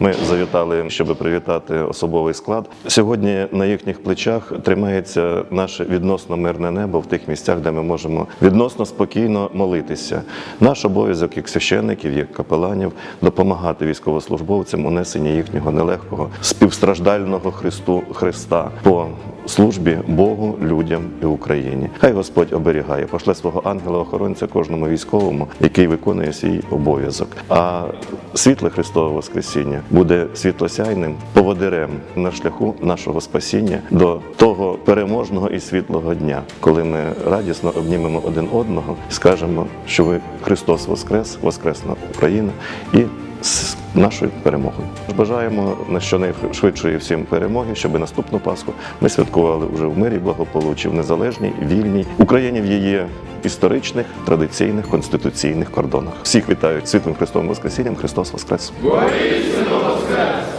Ми завітали, щоб привітати особовий склад. Сьогодні на їхніх плечах тримається наше відносно мирне небо в тих місцях, де ми можемо відносно спокійно молитися. Наш обов'язок як священників, як капеланів допомагати військовослужбовцям у їхнього нелегкого співстраждального Христу Христа по службі Богу, людям і Україні. Хай Господь оберігає, пошле свого ангела-охоронця кожному військовому, який виконує свій обов'язок. А світле Христове Воскресіння буде світлосяйним поводирем на шляху нашого спасіння до того переможного і світлого дня, коли ми радісно обнімемо один одного і скажемо, що ви Христос Воскрес, Воскресна Україна і з нашою перемогою. Бажаємо на щонайшвидшої всім перемоги, щоб наступну Пасху ми святкували вже в мирі, благополуччі, в незалежній, вільній Україні в її історичних, традиційних, конституційних кордонах. Всіх вітаю світлим Христовим Воскресінням. Христос Воскрес! Воскрес!